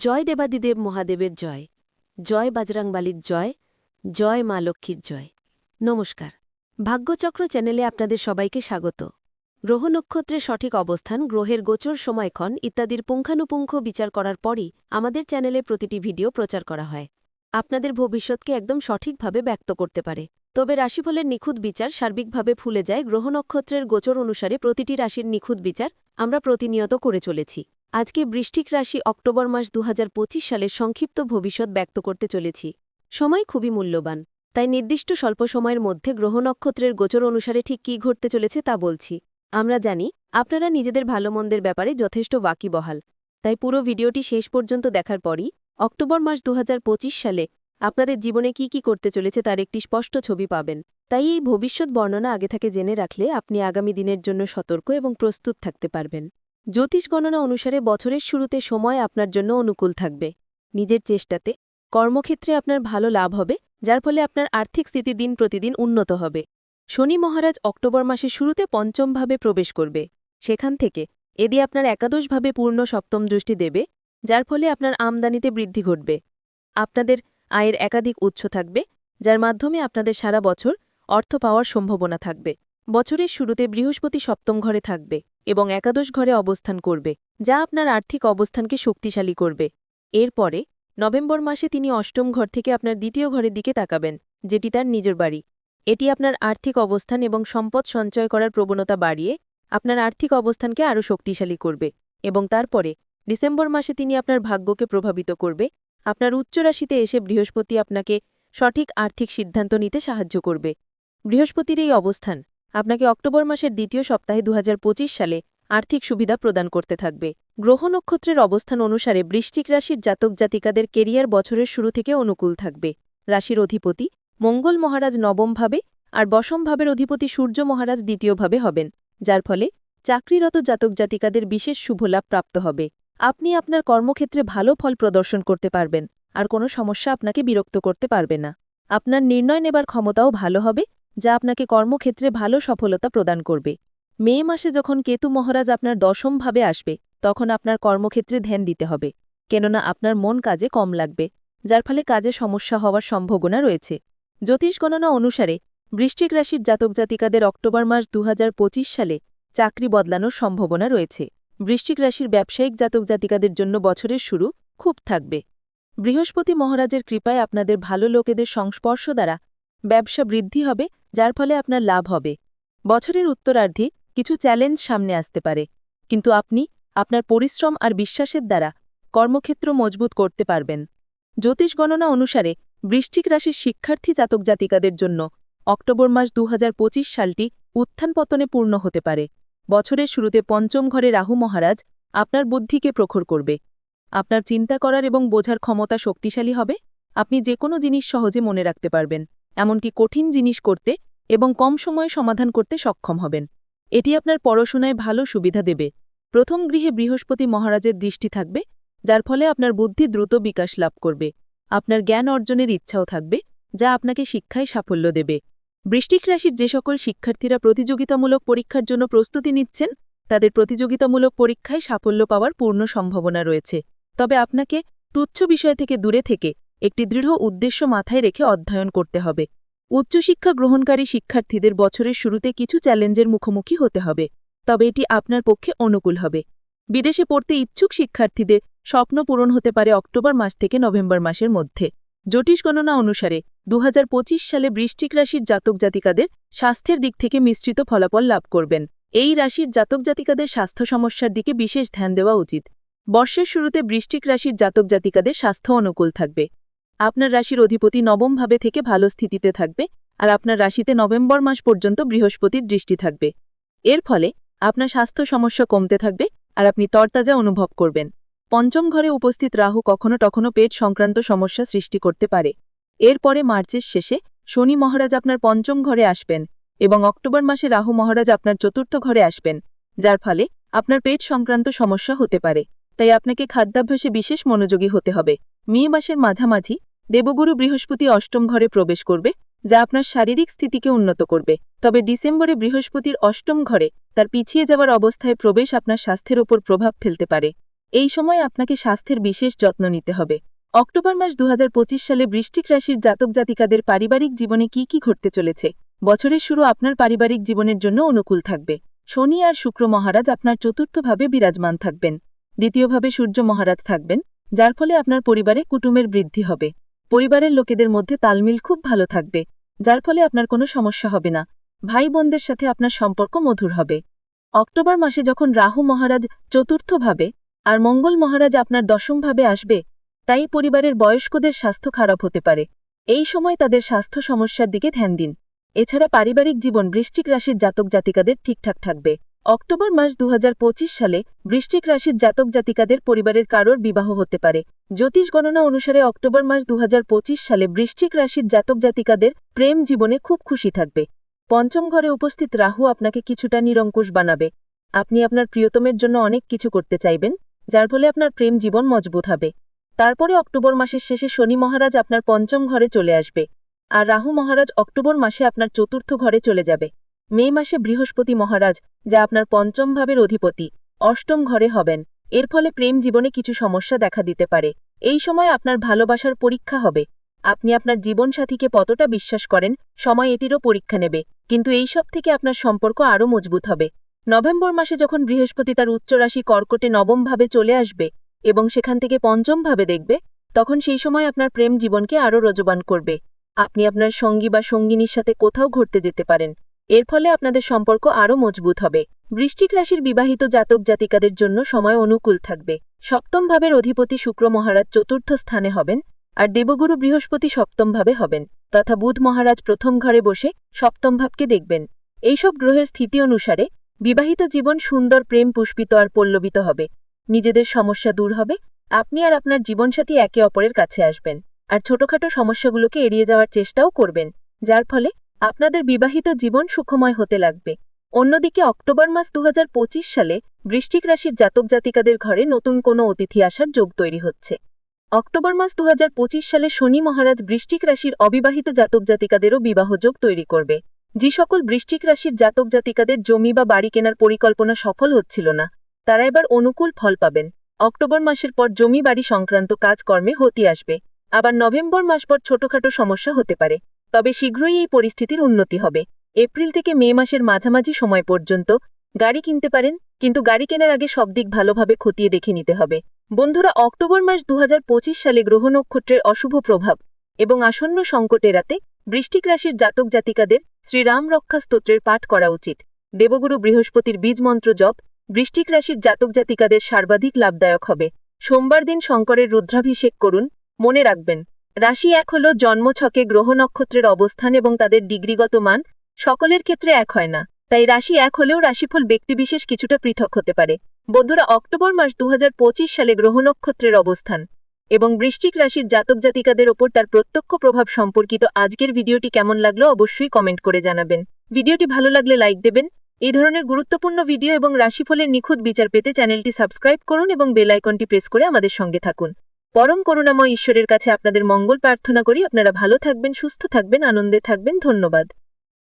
জয় দেবাদিদেব মহাদেবের জয় জয় বাজরাংবালির জয় জয় মা লক্ষ্মীর জয়। নমস্কার। ভাগ্যচক্র চ্যানেলে আপনাদের সবাইকে স্বাগত। গ্রহ নক্ষত্রের সঠিক অবস্থান, গ্রহের গোচর সময়ক্ষণ ইত্যাদির পুঙ্খানুপুঙ্খ বিচার করার পরই আমাদের চ্যানেলে প্রতিটি ভিডিও প্রচার করা হয়। আপনাদের ভবিষ্যৎকে একদম সঠিকভাবে ব্যক্ত করতে পারে। তবে রাশিফলের নিখুঁত বিচার সার্বিকভাবে ফুলে যায়। গ্রহ নক্ষত্রের গোচর অনুসারে প্রতিটি রাশির নিখুঁত বিচার আমরা প্রতিনিয়ত করে চলেছি। আজকে বৃষ্টিক রাশি অক্টোবর মাস দু হাজার পঁচিশ সালের সংক্ষিপ্ত ভবিষ্যৎ ব্যক্ত করতে চলেছি। সময় খুবই মূল্যবান, তাই নির্দিষ্ট স্বল্প সময়ের মধ্যে গ্রহ নক্ষত্রের গোচর অনুসারে ঠিক কী ঘটতে চলেছে তা বলছি। আমরা জানি, আপনারা নিজেদের ভালো মন্দের ব্যাপারে যথেষ্ট ওয়াকিবহাল তাই পুরো ভিডিওটি শেষ পর্যন্ত দেখার পরই অক্টোবর মাস দুহাজার পঁচিশ সালে আপনাদের জীবনে কি কি করতে চলেছে তার একটি স্পষ্ট ছবি পাবেন। তাই এই ভবিষ্যৎ বর্ণনা আগে থেকে জেনে রাখলে আপনি আগামী দিনের জন্য সতর্ক এবং প্রস্তুত থাকতে পারবেন। জ্যোতিষ গণনা অনুসারে বছরের শুরুতে সময় আপনার জন্য অনুকূল থাকবে। নিজের চেষ্টাতে কর্মক্ষেত্রে আপনার ভালো লাভ হবে, যার ফলে আপনার আর্থিক স্থিতি দিন প্রতিদিন উন্নত হবে। শনি মহারাজ অক্টোবর মাসের শুরুতে পঞ্চমভাবে প্রবেশ করবে। সেখান থেকে এদি আপনার একাদশভাবে পূর্ণ সপ্তম দৃষ্টি দেবে, যার ফলে আপনার আমদানিতে বৃদ্ধি ঘটবে। আপনাদের আয়ের একাধিক উৎস থাকবে, যার মাধ্যমে আপনাদের সারা বছর অর্থ পাওয়ার সম্ভাবনা থাকবে। বছরের শুরুতে বৃহস্পতি সপ্তম ঘরে থাকবে। এবং একাদশ ঘরে অবস্থান করবে, যা আপনার আর্থিক অবস্থানকে শক্তিশালী করবে। এরপরে, নভেম্বর মাসে তিনি অষ্টম ঘর থেকে আপনার দ্বিতীয় ঘরের দিকে তাকাবেন, যেটি তার নিজের বাড়ি। এটি আপনার আর্থিক অবস্থান এবং সম্পদ সঞ্চয় করার প্রবণতা বাড়িয়ে আপনার আর্থিক অবস্থানকে আরও শক্তিশালী করবে এবং তারপরে, ডিসেম্বর মাসে তিনি আপনার ভাগ্যকে প্রভাবিত করবে। আপনার উচ্চ রাশিতে এসে বৃহস্পতি আপনাকে সঠিক আর্থিক সিদ্ধান্ত নিতে সাহায্য করবে। বৃহস্পতির এই অবস্থান আপনাকে অক্টোবর মাসের দ্বিতীয় সপ্তাহে দু হাজার পঁচিশ সালে আর্থিক সুবিধা প্রদান করতে থাকবে। গ্রহ নক্ষত্রের অবস্থান অনুসারে বৃশ্চিক রাশির জাতক জাতিকাদের কেরিয়ার বছরের শুরু থেকে অনুকূল থাকবে। রাশির অধিপতি মঙ্গল মহারাজ নবমভাবে আর বসমভাবের অধিপতি সূর্য মহারাজ দ্বিতীয়ভাবে হবেন, যার ফলে চাকরিরত জাতক জাতিকাদের বিশেষ শুভলাভ প্রাপ্ত হবে। আপনি আপনার কর্মক্ষেত্রে ভালো ফল প্রদর্শন করতে পারবেন, আর কোনো সমস্যা আপনাকে বিরক্ত করতে পারবে না। আপনার নির্ণয় নেবার ক্ষমতাও ভালো হবে যা আপনাকে কর্মক্ষেত্রে ভালো সফলতা প্রদান করবে। মে মাসে যখন কেতু মহারাজ আপনার দশমভাবে আসবে, তখন আপনার কর্মক্ষেত্রে ধ্যান দিতে হবে, কেননা আপনার মন কাজে কম লাগবে, যার ফলে কাজে সমস্যা হওয়ার সম্ভাবনা রয়েছে। জ্যোতিষ গণনা অনুসারে, বৃশ্চিক রাশির জাতক জাতিকাদের অক্টোবর মাস দু হাজার পঁচিশ সালে চাকরি বদলানোর সম্ভাবনা রয়েছে। বৃশ্চিক রাশির ব্যবসায়িক জাতক জাতিকাদের জন্য বছরের শুরু খুব থাকবে। বৃহস্পতি মহারাজের কৃপায় আপনাদের ভালো লোকেদের সংস্পর্শ দ্বারা ব্যবসা বৃদ্ধি হবে, যার ফলে আপনার লাভ হবে। বছরের উত্তরার্ধে কিছু চ্যালেঞ্জ সামনে আসতে পারে, কিন্তু আপনি আপনার পরিশ্রম আর বিশ্বাসের দ্বারা কর্মক্ষেত্র মজবুত করতে পারবেন। জ্যোতিষ গণনা অনুসারে বৃশ্চিক রাশির শিক্ষার্থী জাতক জাতিকাদের জন্য অক্টোবর মাস দু হাজার পঁচিশ সালটি উত্থান পতনে পূর্ণ হতে পারে। বছরের শুরুতে পঞ্চম ঘরে রাহু মহারাজ আপনার বুদ্ধিকে প্রখর করবে। আপনার চিন্তা করার এবং বোঝার ক্ষমতা শক্তিশালী হবে। আপনি যে কোনো জিনিস সহজে মনে রাখতে পারবেন। এমনকি কঠিন জিনিস করতে এবং কম সময়ে সমাধান করতে সক্ষম হবেন। এটি আপনার পড়াশোনায় ভালো সুবিধা দেবে। প্রথম গৃহে বৃহস্পতি মহারাজের দৃষ্টি থাকবে, যার ফলে আপনার বুদ্ধি দ্রুত বিকাশ লাভ করবে। আপনার জ্ঞান অর্জনের ইচ্ছাও থাকবে, যা আপনাকে শিক্ষায় সাফল্য দেবে। বৃষ্টিক রাশির যে সকল শিক্ষার্থীরা প্রতিযোগিতামূলক পরীক্ষার জন্য প্রস্তুতি নিচ্ছেন, তাদের প্রতিযোগিতামূলক পরীক্ষায় সাফল্য পাওয়ার পূর্ণ সম্ভাবনা রয়েছে। তবে আপনাকে তুচ্ছ বিষয় থেকে দূরে থেকে একটি দৃঢ় উদ্দেশ্য মাথায় রেখে অধ্যয়ন করতে হবে। উচ্চশিক্ষা গ্রহণকারী শিক্ষার্থীদের বছরের শুরুতে কিছু চ্যালেঞ্জের মুখোমুখি হতে হবে, তবে এটি আপনার পক্ষে অনুকূল হবে। বিদেশে পড়তে ইচ্ছুক শিক্ষার্থীদের স্বপ্ন পূরণ হতে পারে অক্টোবর মাস থেকে নভেম্বর মাসের মধ্যে। জ্যোতিষ গণনা অনুসারে দু হাজার পঁচিশ সালে বৃষ্টিক রাশির জাতক জাতিকাদের স্বাস্থ্যের দিক থেকে মিশ্রিত ফলাফল লাভ করবেন। এই রাশির জাতক জাতিকাদের স্বাস্থ্য সমস্যার দিকে বিশেষ ধ্যান দেওয়া উচিত। বর্ষের শুরুতে বৃষ্টিক রাশির জাতক জাতিকাদের স্বাস্থ্য অনুকূল থাকবে। আপনার রাশির অধিপতি নবমভাবে থেকে ভালো স্থিতিতে থাকবে আর আপনার রাশিতে নভেম্বর মাস পর্যন্ত বৃহস্পতির দৃষ্টি থাকবে। এর ফলে আপনার স্বাস্থ্য সমস্যা কমতে থাকবে আর আপনি তরতাজা অনুভব করবেন। পঞ্চম ঘরে উপস্থিত রাহু কখনো কখনো পেট সংক্রান্ত সমস্যা সৃষ্টি করতে পারে। এরপরে মার্চের শেষে শনি মহারাজ আপনার পঞ্চম ঘরে আসবেন এবং অক্টোবর মাসে রাহু মহারাজ আপনার চতুর্থ ঘরে আসবেন, যার ফলে আপনার পেট সংক্রান্ত সমস্যা হতে পারে। তাই আপনাকে খাদ্যাভ্যাসে বিশেষ মনোযোগী হতে হবে। মে মাসের মাঝামাঝি দেবগুরু বৃহস্পতি অষ্টম ঘরে প্রবেশ করবে, যা আপনার শারীরিক স্থিতিকে উন্নত করবে। তবে ডিসেম্বরে বৃহস্পতির অষ্টম ঘরে তার পিছিয়ে যাওয়ার অবস্থায় প্রবেশ আপনার স্বাস্থ্যের ওপর প্রভাব ফেলতে পারে। এই সময় আপনাকে স্বাস্থ্যের বিশেষ যত্ন নিতে হবে। অক্টোবর মাস দু হাজার পঁচিশ সালে বৃষ্টিক রাশির জাতক জাতিকাদের পারিবারিক জীবনে কি কি ঘটতে চলেছে, বছরের শুরু আপনার পারিবারিক জীবনের জন্য অনুকূল থাকবে। শনি আর শুক্র মহারাজ আপনার চতুর্থভাবে বিরাজমান থাকবেন। দ্বিতীয়ভাবে সূর্য মহারাজ থাকবেন, যার ফলে আপনার পরিবারে কুটুমের বৃদ্ধি হবে। পরিবারের লোকেদের মধ্যে তালমিল খুব ভালো থাকবে, যার ফলে আপনার কোনো সমস্যা হবে না। ভাই বোনদের সাথে আপনার সম্পর্ক মধুর হবে। অক্টোবর মাসে যখন রাহু মহারাজ চতুর্থভাবে আর মঙ্গল মহারাজ আপনার দশমভাবে আসবে, তাই পরিবারের বয়স্কদের স্বাস্থ্য খারাপ হতে পারে। এই সময় তাদের স্বাস্থ্য সমস্যার দিকে ধ্যান দিন। এছাড়া পারিবারিক জীবন বৃষ্টিক রাশির জাতক জাতিকাদের ঠিকঠাক থাকবে। অক্টোবর মাস দু হাজার পঁচিশ সালে বৃশ্চিক রাশির জাতক জাতিকাদের পরিবারের কারোর বিবাহ হতে পারে। জ্যোতিষ গণনা অনুসারে অক্টোবর মাস দু হাজার পঁচিশ সালে বৃশ্চিক রাশির জাতক জাতিকাদের প্রেম জীবনে খুব খুশি থাকবে। পঞ্চম ঘরে উপস্থিত রাহু আপনাকে কিছুটা নিরঙ্কুশ বানাবে। আপনি আপনার প্রিয়তমের জন্য অনেক কিছু করতে চাইবেন, যার ফলে আপনার প্রেম জীবন মজবুত হবে। তারপরে অক্টোবর মাসের শেষে শনি মহারাজ আপনার পঞ্চম ঘরে চলে আসবে। আর রাহু মহারাজ অক্টোবর মাসে আপনার চতুর্থ ঘরে চলে যাবে। মে মাসে বৃহস্পতি মহারাজ যা আপনার পঞ্চম ভাবের অধিপতি। অষ্টম ঘরে হবেন। এর ফলে প্রেম জীবনে কিছু সমস্যা দেখা দিতে পারে। এই সময় আপনার ভালোবাসার পরীক্ষা হবে। আপনি আপনার জীবনসাথীকে কতটা বিশ্বাস করেন, সময় এটিরও পরীক্ষা নেবে। কিন্তু এই সব থেকে আপনার সম্পর্ক আরও মজবুত হবে। নভেম্বর মাসে যখন বৃহস্পতি তার উচ্চরাশি কর্কটে নবমভাবে চলে আসবে এবং সেখান থেকে পঞ্চমভাবে দেখবে, তখন সেই সময় আপনার প্রেম জীবনকে আরও রজবান করবে। আপনি আপনার সঙ্গী বা সঙ্গিনীর সাথে কোথাও ঘুরতে যেতে পারেন। এর ফলে আপনাদের সম্পর্ক আরও মজবুত হবে। বৃষ্টিক রাশির বিবাহিত জাতক জাতিকাদের জন্য সময় অনুকূল থাকবে। সপ্তম ভাবের অধিপতি শুক্র মহারাজ চতুর্থ স্থানে হবেন, আর দেবগুরু বৃহস্পতি সপ্তমভাবে হবেন, তথা বুধ মহারাজ প্রথম ঘরে বসে সপ্তম ভাবকে দেখবেন। এইসব গ্রহের স্থিতি অনুসারে বিবাহিত জীবন সুন্দর, প্রেম পুষ্পিত আর পল্লবিত হবে। নিজেদের সমস্যা দূর হবে, আপনি আর আপনার জীবনসাথী একে অপরের কাছে আসবেন, আর ছোটখাটো সমস্যাগুলোকে এড়িয়ে যাওয়ার চেষ্টাও করবেন, যার ফলে আপনাদের বিবাহিত জীবন সুখময় হতে লাগবে। অন্যদিকে অক্টোবর মাস দু হাজার পঁচিশ সালে বৃষ্টিক রাশির জাতক জাতিকাদের ঘরে নতুন কোনো অতিথি আসার যোগ তৈরি হচ্ছে। অক্টোবর মাস দু হাজার পঁচিশ সালে শনি মহারাজ বৃষ্টিক রাশির অবিবাহিত জাতক জাতিকাদেরও বিবাহযোগ তৈরি করবে। যে সকল বৃষ্টিক রাশির জাতক জাতিকাদের জমি বা বাড়ি কেনার পরিকল্পনা সফল হচ্ছিল না, তারা এবার অনুকূল ফল পাবেন। অক্টোবর মাসের পর জমি বাড়ি সংক্রান্ত কাজকর্মে হতি আসবে। আবার নভেম্বর মাস পর ছোটখাটো সমস্যা হতে পারে। তবে শীঘ্রই এই পরিস্থিতির উন্নতি হবে। এপ্রিল থেকে মে মাসের মাঝামাঝি সময় পর্যন্ত গাড়ি কিনতে পারেন, কিন্তু গাড়ি কেনার আগে সব দিক ভালোভাবে খতিয়ে দেখে নিতে হবে। বন্ধুরা, অক্টোবর মাস দু হাজার পঁচিশ সালে গ্রহ নক্ষত্রের অশুভ প্রভাব এবং আসন্ন সংকট এড়াতে বৃষ্টিক রাশির জাতক জাতিকাদের শ্রীরাম রক্ষা স্তোত্রের পাঠ করা উচিত। দেবগুরু বৃহস্পতির বীজ মন্ত্র জপ বৃষ্টিক রাশির জাতক জাতিকাদের সর্বাধিক লাভদায়ক হবে। সোমবার দিন শঙ্করের রুদ্রাভিষেক করুন, মনে রাখবেন। রাশি এক হল জন্মছকে গ্রহ নক্ষত্রের অবস্থান এবং তাদের ডিগ্রিগত মান, সকলের ক্ষেত্রে এক হয় না। তাই রাশি এক হলেও রাশিফল ব্যক্তিবিশেষ কিছুটা পৃথক হতে পারে। বন্ধুরা, অক্টোবর মাস দু হাজার পঁচিশ সালে গ্রহ নক্ষত্রের অবস্থান এবং বৃশ্চিক রাশির জাতক জাতিকাদের ওপর তার প্রত্যক্ষ প্রভাব সম্পর্কিত আজকের ভিডিওটি কেমন লাগল অবশ্যই কমেন্ট করে জানাবেন। ভিডিওটি ভালো লাগলে লাইক দেবেন। এই ধরনের গুরুত্বপূর্ণ ভিডিও এবং রাশিফলের নিখুঁত বিচার পেতে চ্যানেলটি সাবস্ক্রাইব করুন এবং বেল আইকনটি প্রেস করে আমাদের সঙ্গে থাকুন। পরম করুণাময় ঈশ্বরের কাছে আপনাদের মঙ্গল প্রার্থনা করি। আপনারা ভালো থাকবেন, সুস্থ থাকবেন, আনন্দে থাকবেন। ধন্যবাদ।